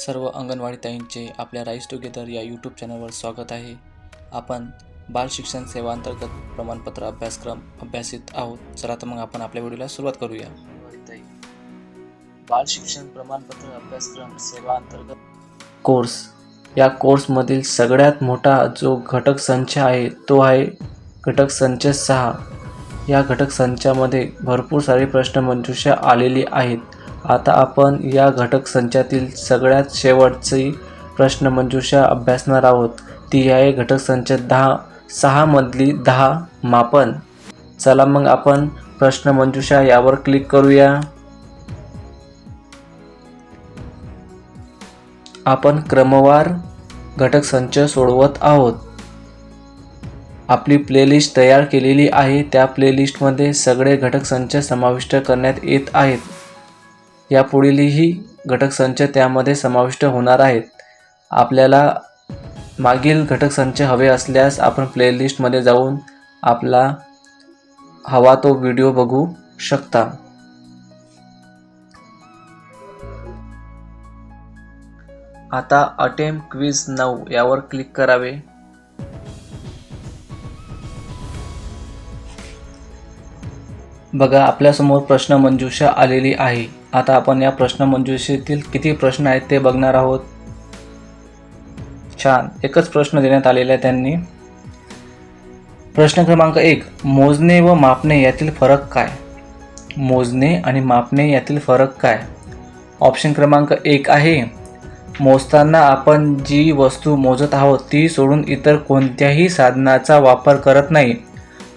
सर्व अंगणवाडी ताईंचे आपल्या rice together या यूट्यूब चॅनलवर स्वागत आहे. आपण बाल शिक्षण सेवा अंतर्गत प्रमाणपत्र अभ्यासक्रम अभ्यासित आहोत. चला तर मग आपण आपल्या व्हिडिओला सुरुवात करूया. बाल शिक्षण प्रमाणपत्र अभ्यासक्रम सेवा अंतर्गत कोर्स. या कोर्समधील सगळ्यात मोठा जो घटक संच आहे तो आहे घटक संच सहा. या घटक संचामध्ये भरपूर सारे प्रश्न मंजुषा आलेली आहेत. आता आपण या घटक संचातील सगळ्यात शेवटची प्रश्न मंजुषा अभ्यासणार आहोत. ती आहे घटक संच दहा सहामधली दहा मापन. चला मग आपण प्रश्न मंजुषा यावर क्लिक करूया. आपण क्रमवार घटक संच सोडवत आहोत. आपली प्लेलिस्ट तयार केलेली आहे. त्या प्लेलिस्टमध्ये सगळे घटक संच समाविष्ट करण्यात येत आहेत. यापुढीलही घटक संच त्यामध्ये समाविष्ट होणार आहेत. आपल्याला मागील घटक संच हवे असल्यास आपण प्लेलिस्टमध्ये जाऊन आपला हवा तो व्हिडिओ बघू शकता. आता अटेम क्विज नऊ यावर क्लिक करावे. बघा आपल्यासमोर प्रश्नमंजुषा आलेली आहे. आता आपण या प्रश्नमंजुषेतील किती प्रश्न आहेत ते बघणार आहोत. छान. एकच प्रश्न देण्यात आलेला आहे त्यांनी. प्रश्न क्रमांक एक मोजणे व मापणे यातील फरक काय? मोजणे आणि मापणे यातील फरक काय? ऑप्शन क्रमांक एक आहे मोजताना आपण जी वस्तू मोजत आहोत ती सोडून इतर कोणत्याही साधनाचा वापर करत नाही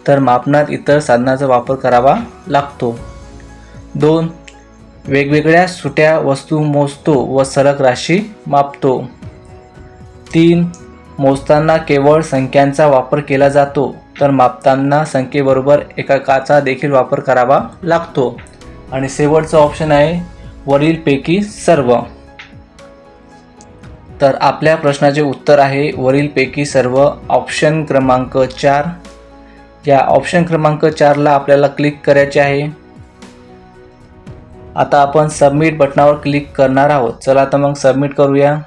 तर मापनात इतर साधनाचा वापर करावा लागतो. दोन वेगवेगळ्या सुट्या वस्तू मोजतो व सरक राशी मापतो. तीन मोजताना केवळ संख्यांचा वापर केला जातो तर मापताना संख्येबरोबर एकाकाचा देखील वापर करावा लागतो. आणि शेवटचं ऑप्शन आहे वरीलपैकी सर्व. तर आपल्या प्रश्नाचे उत्तर आहे वरीलपैकी सर्व ऑप्शन क्रमांक चार. या ऑप्शन क्रमांक चारला आपल्याला क्लिक करायचे आहे. आता आपण सबमिट बटनावर क्लिक करणार आहोत. चला तर मग सबमिट करूया.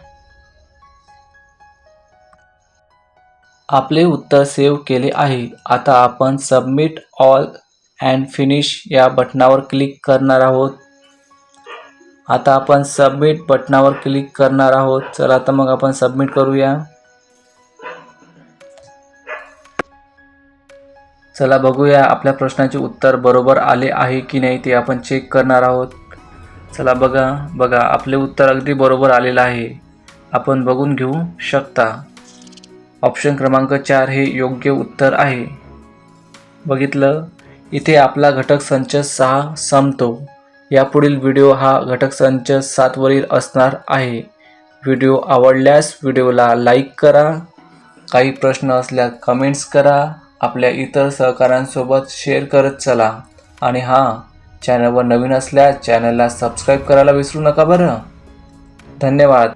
आपले उत्तर सेव्ह केले आहे. आता आपण सबमिट ऑल अँड फिनिश या बटनावर क्लिक करणार आहोत. आता आपण सबमिट बटनावर क्लिक करणार आहोत. चला तर मग आपण सबमिट करूया. चला बघूया आपल्या प्रश्नाचे उत्तर बरोबर आले आहे की नाही ते आपण चेक करणार आहोत. चला बघा बघा आपले उत्तर अगदी बरोबर आलेलं आहे. आपण बघून घेऊ शकता. ऑप्शन क्रमांक चार हे योग्य उत्तर आहे. बघितलं? इथे आपला घटक संच सहा संपतो. यापुढील व्हिडिओ हा घटक संच सातवरील असणार आहे. व्हिडिओ आवडल्यास व्हिडिओला लाईक करा. काही प्रश्न असल्यास कमेंट्स करा. आपल्या इतर सहकाऱ्यांसोबत शेअर करत चला. आणि हां चॅनलवर नवीन असल्यास चॅनलला सबस्क्राईब करायला विसरू नका बरं. धन्यवाद.